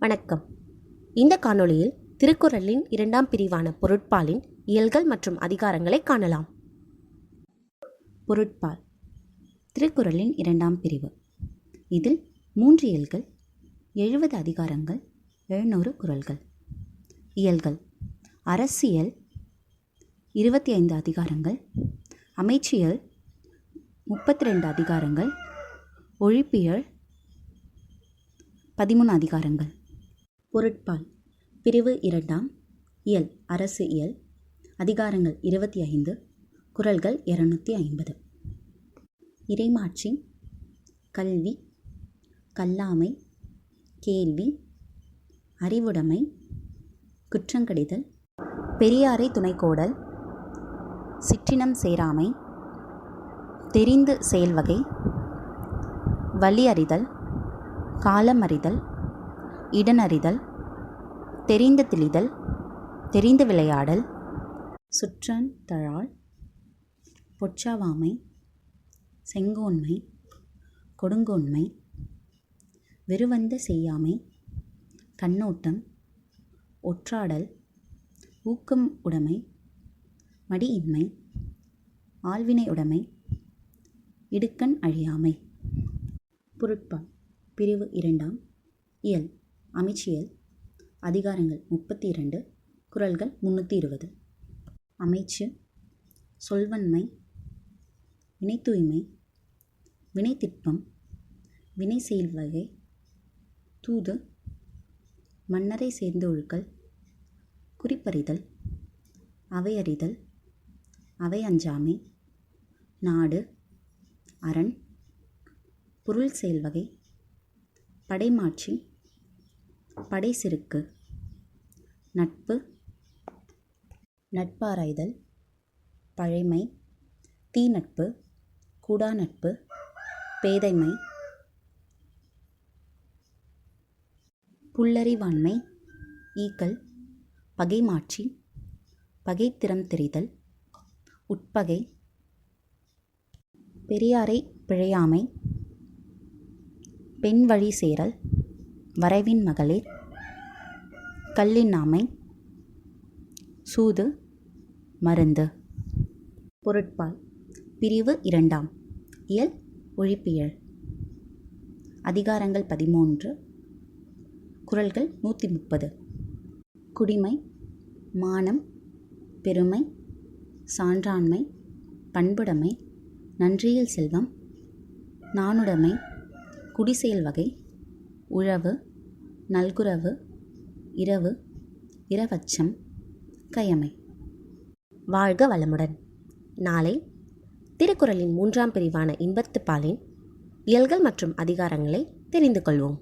வணக்கம். இந்த காணொளியில் திருக்குறளின் இரண்டாம் பிரிவான பொருட்பாலின் இயல்கள் மற்றும் அதிகாரங்களை காணலாம். பொருட்பால். திருக்குறளின் இரண்டாம் பிரிவு. இதில் மூன்று இயல்கள் எழுபது அதிகாரங்கள் எழுநூறு குறள்கள். இயல்கள். அரசியல் இருபத்தி ஐந்து அதிகாரங்கள். அமைச்சியல் முப்பத்தி ரெண்டு அதிகாரங்கள். ஒழிப்பியல் பதிமூணு அதிகாரங்கள். பொருட்பால். பிரிவு இரண்டாம். இயல். அரசு இயல். அதிகாரங்கள் இருபத்தி ஐந்து குரல்கள் இருநூத்தி ஐம்பது இறைமாட்சி. கல்வி. கல்லாமை. கேள்வி. அறிவுடைமை. குற்றங்கடிதல். பெரியாரை துணைக்கோடல். சிற்றினம் சேராமை. தெரிந்து செயல்வகை. வழி அறிதல் காலம் அறிதல் இடனறிதல் தெரிந்த தெளிதல் தெரிந்த விளையாடல் சுற்றன் தழாள் பொச்சாவாமை செங்கோன்மை கொடுங்கோன்மை வெறுவந்த செய்யாமை கண்ணோட்டம் ஒற்றாடல் ஊக்கம் உடைமை மடியின்மை ஆழ்வினை உடைமை இடுக்கண் அழியாமை. பொருட்பால் பிரிவு இரண்டாம் இயல். அமைச்சியல் அதிகாரங்கள் முப்பத்தி இரண்டு குரல்கள் முந்நூற்றி இருபது அமைச்சு சொல்வன்மை வினை தூய்மை வினைத்திட்பம் வினை செயல்வகை தூது மன்னரை சேர்ந்த ஒழுக்கல் குறிப்பறிதல் அவையறிதல் அவை அஞ்சாமை நாடு அரண் பொருள் செயல்வகை படைமாட்சி படை சிறுக்கு நட்பு நட்பாராய்தல் பழைமை தீ நட்பு கூடா நட்பு பேதைமை புல்லறிவாண்மை ஈக்கள் பகைமாட்சி பகைத்திறம் தெரிதல் உட்பகை பெரியாரை பிழையாமை பெண் வழி சேரல் வரைவின் மகளிர் கல்லின் ஆமை. சூது. மருந்து. பொருட்பால். பிரிவு இரண்டாம். இயல். ஒழிப்பியல். அதிகாரங்கள் பதிமூன்று. குரல்கள் நூற்றி முப்பது குடிமை. மானம். பெருமை. சான்றாண்மை. பண்புடைமை. நன்றியில் செல்வம். நாணுடைமை குடிசெயல் வகை. உழவு. நல்குறவு. இரவு இரவச்சம் கயமை. வாழ்க வளமுடன். நாளை திருக்குறளின் மூன்றாம் பிரிவான இன்பத்து பாலின் இயல்கள் மற்றும் அதிகாரங்களை தெரிந்து கொள்வோம்.